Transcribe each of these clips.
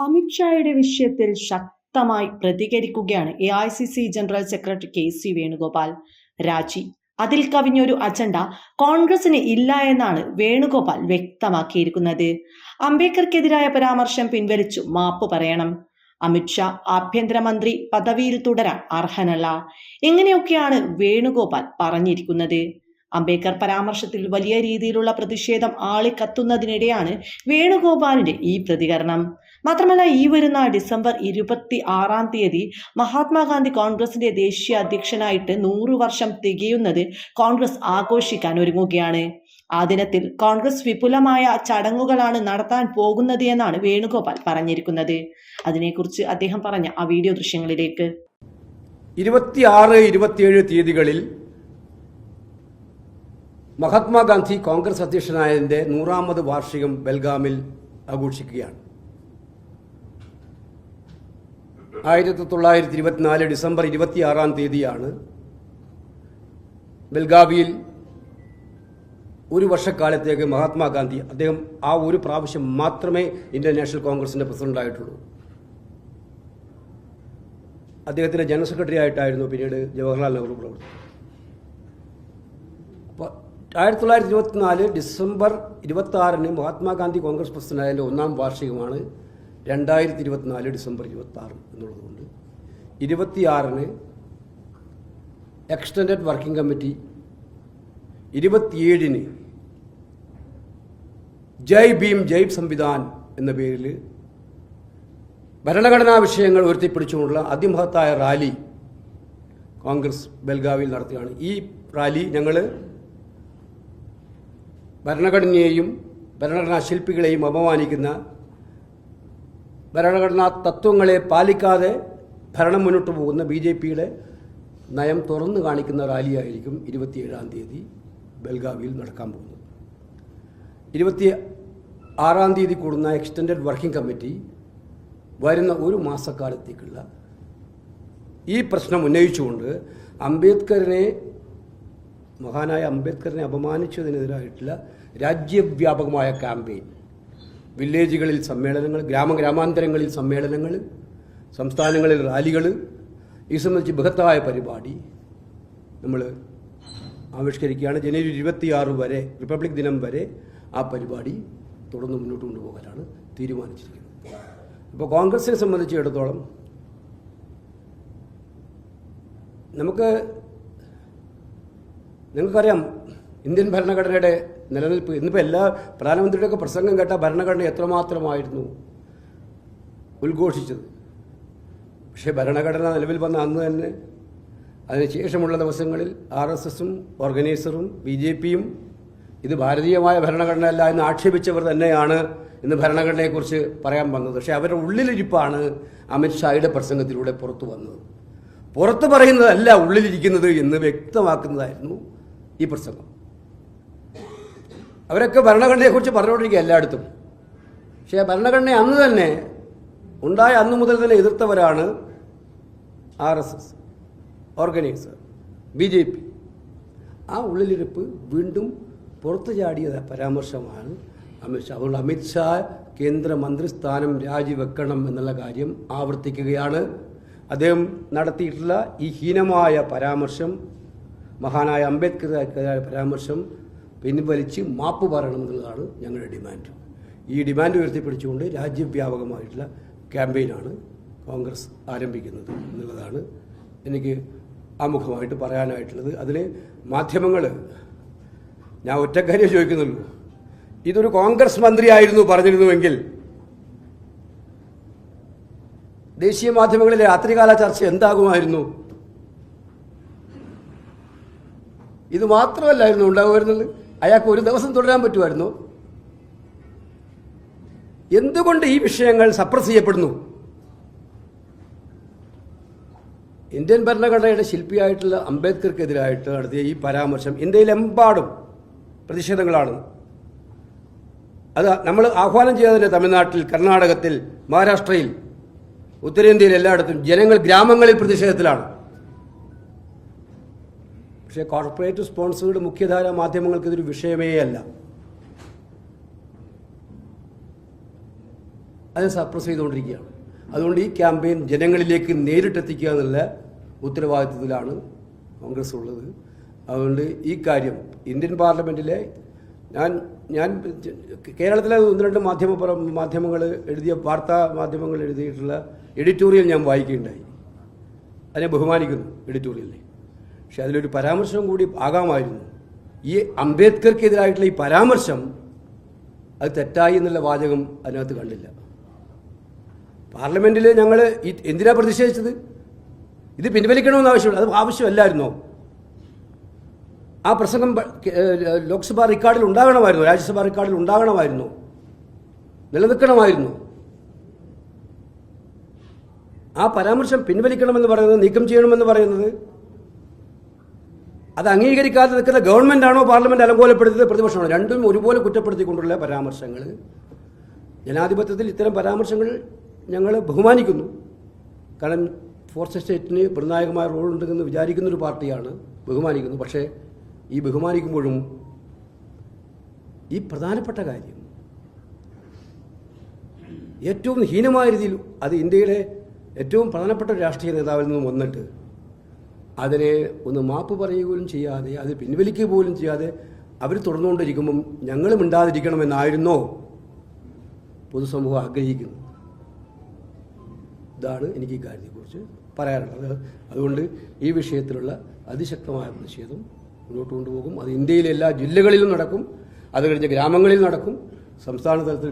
അമിത്ഷായുടെ വിഷയത്തിൽ ശക്തമായി പ്രതികരിക്കുകയാണ് A I C C general secretary K C Venugopal. രാജി. അതിൽ കവിഞ്ഞൊരു അജണ്ട കോൺഗ്രസിന് ഇല്ല എന്നാണ് വേണുഗോപാൽ വ്യക്തമാക്കിയിരിക്കുന്നത്. അംബേദ്കർക്കെതിരായ പരാമർശം പിൻവലിച്ചു മാപ്പ് പറയണം. അമിത്ഷാ ആഭ്യന്തരമന്ത്രി പദവിയിൽ തുടരാൻ അർഹനല്ല. ഇങ്ങനെയൊക്കെയാണ് വേണുഗോപാൽ പറഞ്ഞിരിക്കുന്നത്? അംബേദ്കർ പരാമർശത്തിൽ വലിയ രീതിയിലുള്ള പ്രതിഷേധം ആളിക്കത്തുന്നതിനിടെയാണ് വേണുഗോപാലിന്റെ ഈ പ്രതികരണം. മാത്രമല്ല ഈ വരുന്ന ഡിസംബർ ഇരുപത്തി ആറാം തീയതി മഹാത്മാഗാന്ധി കോൺഗ്രസിന്റെ ദേശീയ അധ്യക്ഷനായിട്ട് നൂറു വർഷം തികയുന്നത് കോൺഗ്രസ് ആഘോഷിക്കാൻ ഒരുങ്ങുകയാണ്. ആ ദിനത്തിൽ കോൺഗ്രസ് വിപുലമായ ചടങ്ങുകളാണ് നടത്താൻ പോകുന്നത് എന്നാണ് വേണുഗോപാൽ പറഞ്ഞിരിക്കുന്നത്. അതിനെക്കുറിച്ച് അദ്ദേഹം പറഞ്ഞ ആ വീഡിയോ ദൃശ്യങ്ങളിലേക്ക്. ഇരുപത്തിയാറ് ഇരുപത്തിയേഴ് തീയതികളിൽ മഹാത്മാഗാന്ധി കോൺഗ്രസ് അധ്യക്ഷനായതിന്റെ നൂറാമത് വാർഷികം ബൽഗാമിൽ ആഘോഷിക്കുകയാണ്. ആയിരത്തി തൊള്ളായിരത്തി ഇരുപത്തിനാല് ഡിസംബർ ഇരുപത്തിയാറാം തീയതിയാണ് ബൽഗാവിയിൽ ഒരു വർഷക്കാലത്തേക്ക് മഹാത്മാഗാന്ധി അദ്ദേഹം ആ ഒരു പ്രാവശ്യം മാത്രമേ ഇന്ത്യൻ നാഷണൽ കോൺഗ്രസിന്റെ പ്രസിഡന്റ് ആയിട്ടുള്ളൂ. അദ്ദേഹത്തിന്റെ ജനറൽ സെക്രട്ടറി ആയിട്ടായിരുന്നു പിന്നീട് ജവഹർലാൽ നെഹ്റു പ്രവർത്തിച്ചത്. ആയിരത്തി തൊള്ളായിരത്തി ഇരുപത്തിനാല് ഡിസംബർ ഇരുപത്തി ആറിന് മഹാത്മാഗാന്ധി കോൺഗ്രസ് പ്രസിഡന്റായതിന്റെ ഒന്നാം വാർഷികമാണ് രണ്ടായിരത്തി ഇരുപത്തിനാല് ഡിസംബർ ഇരുപത്തി ആറ് എന്നുള്ളതുകൊണ്ട്. ഇരുപത്തിയാറിന് എക്സ്റ്റൻഡഡ് വർക്കിംഗ് കമ്മിറ്റി. ഇരുപത്തിയേഴിന് ജയ് ഭീം ജയ് സംവിധാൻ എന്ന പേരിൽ ഭരണഘടനാ വിഷയങ്ങൾ ഉയർത്തിപ്പിടിച്ചുകൊണ്ടുള്ള അതിമഹത്തായ റാലി കോൺഗ്രസ് ബൽഗാവിയിൽ നടത്തുകയാണ്. ഈ റാലി ഞങ്ങൾ ഭരണഘടനയെയും ഭരണഘടനാ ശില്പികളെയും അപമാനിക്കുന്ന ഭരണഘടനാ തത്വങ്ങളെ പാലിക്കാതെ ഭരണം മുന്നോട്ട് പോകുന്ന ബി ജെ പിയുടെ നയം തുറന്നു കാണിക്കുന്ന റാലിയായിരിക്കും ഇരുപത്തിയേഴാം തീയതി ബൽഗാവിയിൽ നടക്കാൻ പോകുന്നത്. ഇരുപത്തി ആറാം തീയതി കൂടുന്ന എക്സ്റ്റൻഡഡ് വർക്കിംഗ് കമ്മിറ്റി വരുന്ന ഒരു മാസക്കാലത്തേക്കുള്ള ഈ പ്രശ്നം ഉന്നയിച്ചുകൊണ്ട് അംബേദ്കറിനെ മഹാനായ അംബേദ്കറിനെ അപമാനിച്ചതിനെതിരായിട്ടുള്ള രാജ്യവ്യാപകമായ ക്യാമ്പയിൻ. വില്ലേജുകളിൽ സമ്മേളനങ്ങൾ ഗ്രാമ ഗ്രാമാന്തരങ്ങളിൽ സമ്മേളനങ്ങൾ സംസ്ഥാനങ്ങളിൽ റാലികൾ ഈ സംബന്ധിച്ച് ബൃഹത്തായ പരിപാടി നമ്മൾ ആവിഷ്കരിക്കുകയാണ്. ജനുവരി ഇരുപത്തിയാറ് വരെ റിപ്പബ്ലിക് ദിനം വരെ ആ പരിപാടി തുടർന്ന് മുന്നോട്ട് കൊണ്ടുപോകാനാണ് തീരുമാനിച്ചിരിക്കുന്നത്. അപ്പോൾ കോൺഗ്രസിനെ സംബന്ധിച്ചിടത്തോളം നമുക്ക് നിങ്ങൾക്കറിയാം ഇന്ത്യൻ ഭരണഘടനയുടെ നിലനിൽപ്പ് ഇന്നിപ്പോൾ എല്ലാ പ്രധാനമന്ത്രിയുടെയൊക്കെ പ്രസംഗം കേട്ട ഭരണഘടന എത്രമാത്രമായിരുന്നു ഉദ്ഘോഷിച്ചത്? പക്ഷേ ഭരണഘടന നിലവിൽ വന്ന അന്ന് തന്നെ അതിനുശേഷമുള്ള ദിവസങ്ങളിൽ ആർ എസ് എസും ഓർഗനൈസറും ബി ജെ പിയും ഇത് ഭാരതീയമായ ഭരണഘടനയല്ല എന്ന് ആക്ഷേപിച്ചവർ തന്നെയാണ് ഇന്ന് ഭരണഘടനയെക്കുറിച്ച് പറയാൻ വന്നത്. പക്ഷേ അവരുടെ ഉള്ളിലിരിപ്പാണ് അമിത്ഷായുടെ പ്രസംഗത്തിലൂടെ പുറത്തു വന്നത്. പുറത്ത് പറയുന്നതല്ല ഉള്ളിലിരിക്കുന്നത് എന്ന് വ്യക്തമാക്കുന്നതായിരുന്നു ഈ പ്രസംഗം അവരൊക്കെ ഭരണഘടനയെക്കുറിച്ച് പറഞ്ഞുകൊണ്ടിരിക്കുക എല്ലായിടത്തും. പക്ഷേ ഭരണഘടന അന്ന് തന്നെ ഉണ്ടായ അന്ന് മുതൽ തന്നെ എതിർത്തവരാണ് R S S organiser B J P. ആ ഉള്ളിലിരിപ്പ് വീണ്ടും പുറത്തു ചാടിയ പരാമർശമാണ് അമിത്ഷാ അതുകൊണ്ട് അമിത്ഷാ കേന്ദ്രമന്ത്രിസ്ഥാനം രാജിവെക്കണം എന്നുള്ള കാര്യം ആവർത്തിക്കുകയാണ്. അദ്ദേഹം നടത്തിയിട്ടുള്ള ഈ ഹീനമായ പരാമർശം മഹാനായ അംബേദ്കർക്കെതിരായ പരാമർശം പിൻവലിച്ച് മാപ്പ് പറയണം എന്നുള്ളതാണ് ഞങ്ങളുടെ ഡിമാൻഡ്. ഈ ഡിമാൻഡ് ഉയർത്തിപ്പിടിച്ചുകൊണ്ട് രാജ്യവ്യാപകമായിട്ടുള്ള ക്യാമ്പയിനാണ് കോൺഗ്രസ് ആരംഭിക്കുന്നത് എന്നുള്ളതാണ് എനിക്ക് ആമുഖമായിട്ട് പറയാനായിട്ടുള്ളത്. അതിൽ മാധ്യമങ്ങൾ ഞാൻ ഒറ്റക്കാര്യം ചോദിക്കുന്നുള്ളൂ. ഇതൊരു കോൺഗ്രസ് മന്ത്രിയായിരുന്നു പറഞ്ഞിരുന്നുവെങ്കിൽ ദേശീയ മാധ്യമങ്ങളിൽ രാത്രികാല ചർച്ച എന്താകുമായിരുന്നു? ഇത് മാത്രമല്ലായിരുന്നു ഉണ്ടാകുമായിരുന്നത്. അയാൾക്ക് ഒരു ദിവസം തുടരാൻ പറ്റുമായിരുന്നു. എന്തുകൊണ്ട് ഈ വിഷയങ്ങൾ സപ്രസ് ചെയ്യപ്പെടുന്നു? ഇന്ത്യൻ ഭരണഘടനയുടെ ശില്പിയായിട്ടുള്ള അംബേദ്കർക്കെതിരായിട്ട് നടത്തിയ ഈ പരാമർശം ഇന്ത്യയിലെമ്പാടും പ്രതിഷേധങ്ങളാണ്. അത് നമ്മൾ ആഹ്വാനം ചെയ്തതിന്റെ തമിഴ്നാട്ടിൽ കർണാടകത്തിൽ മഹാരാഷ്ട്രയിൽ ഉത്തരേന്ത്യയിൽ എല്ലായിടത്തും ജനങ്ങൾ ഗ്രാമങ്ങളിൽ പ്രതിഷേധത്തിലാണ്. പക്ഷേ കോർപ്പറേറ്റ് സ്പോൺസേഡ് മുഖ്യധാര മാധ്യമങ്ങൾക്ക് ഇതൊരു വിഷയമേ അല്ല. അത് സപ്രസ് ചെയ്തുകൊണ്ടിരിക്കുകയാണ്. അതുകൊണ്ട് ഈ ക്യാമ്പയിൻ ജനങ്ങളിലേക്ക് നേരിട്ടെത്തിക്കുക എന്നുള്ള ഉത്തരവാദിത്വത്തിലാണ് കോൺഗ്രസ് ഉള്ളത്. അതുകൊണ്ട് ഈ കാര്യം ഇന്ത്യൻ പാർലമെന്റിലെ ഞാൻ ഞാൻ കേരളത്തിലെ ഒന്ന് രണ്ട് മാധ്യമ മാധ്യമങ്ങൾ എഴുതിയ വാർത്താ മാധ്യമങ്ങൾ എഴുതിയിട്ടുള്ള എഡിറ്റോറിയൽ ഞാൻ വായിക്കുകയുണ്ടായി. അതിനെ ബഹുമാനിക്കുന്നു എഡിറ്റോറിയലിനെ. പക്ഷെ അതിലൊരു പരാമർശം കൂടി ആകാമായിരുന്നു. ഈ അംബേദ്കർക്കെതിരായിട്ടുള്ള ഈ പരാമർശം അത് തെറ്റായി എന്നുള്ള വാചകം അതിനകത്ത് കണ്ടില്ല. പാർലമെന്റിൽ ഞങ്ങൾ ഈ എന്തിനാ പ്രതിഷേധിച്ചത്? ഇത് പിൻവലിക്കണമെന്ന് ആവശ്യമുണ്ട്. അത് ആവശ്യമല്ലായിരുന്നോ? ആ പ്രസംഗം ലോക്സഭാ റെക്കോർഡിൽ ഉണ്ടാകണമായിരുന്നു. രാജ്യസഭാ റെക്കോർഡിൽ ഉണ്ടാകണമായിരുന്നു. നിലനിൽക്കണമായിരുന്നു. ആ പരാമർശം പിൻവലിക്കണമെന്ന് പറയുന്നത് നീക്കം ചെയ്യണമെന്ന് പറയുന്നത് അത് അംഗീകരിക്കാതെ നിൽക്കുന്ന ഗവൺമെന്റാണോ പാർലമെന്റ് അലങ്കോലപ്പെടുത്തിയത് പ്രതിപക്ഷമാണോ? രണ്ടും ഒരുപോലെ കുറ്റപ്പെടുത്തിക്കൊണ്ടുള്ള പരാമർശങ്ങൾ. ജനാധിപത്യത്തിൽ ഇത്തരം പരാമർശങ്ങൾ ഞങ്ങൾ ബഹുമാനിക്കുന്നു. കാരണം ഫോർത്ത് സ്റ്റേറ്റിന് നിർണായകമായ റോൾ ഉണ്ടെന്ന് വിചാരിക്കുന്ന ഒരു പാർട്ടിയാണ് ബഹുമാനിക്കുന്നു. പക്ഷേ ഈ ബഹുമാനിക്കുമ്പോഴും ഈ പ്രധാനപ്പെട്ട കാര്യം ഏറ്റവും ഹീനമായ രീതിയിൽ അത് ഇന്ത്യയുടെ ഏറ്റവും പ്രധാനപ്പെട്ട രാഷ്ട്രീയ നേതാവിൽ നിന്നും വന്നിട്ട് അതിനെ ഒന്ന് മാപ്പ് പറയുക പോലും ചെയ്യാതെ അത് പിൻവലിക്കുക പോലും ചെയ്യാതെ അവർ തുടർന്നുകൊണ്ടിരിക്കുമ്പം ഞങ്ങളും ഉണ്ടാതിരിക്കണമെന്നായിരുന്നോ പൊതുസമൂഹം ആഗ്രഹിക്കുന്നത് ഇതാണ് എനിക്ക് ഈ കാര്യത്തെക്കുറിച്ച് പറയാനുള്ളത്. അതുകൊണ്ട് ഈ വിഷയത്തിലുള്ള അതിശക്തമായ പ്രതിഷേധം മുന്നോട്ട് കൊണ്ടുപോകും. അത് ഇന്ത്യയിലെ എല്ലാ ജില്ലകളിലും നടക്കും. അത് കഴിഞ്ഞ് ഗ്രാമങ്ങളിൽ നടക്കും. സംസ്ഥാന തലത്തിൽ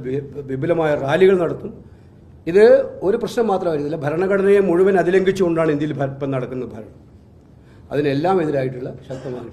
വിപുലമായ റാലികൾ നടത്തും. ഇത് ഒരു പ്രശ്നം മാത്രമായിരുന്നില്ല ഭരണഘടനയെ മുഴുവൻ അതിലംഘിച്ചുകൊണ്ടാണ് ഇന്ത്യയിൽ ഇപ്പം നടക്കുന്ന ഭരണം അതിനെല്ലാം എതിരായിട്ടുള്ള ശക്തമായിട്ടുള്ള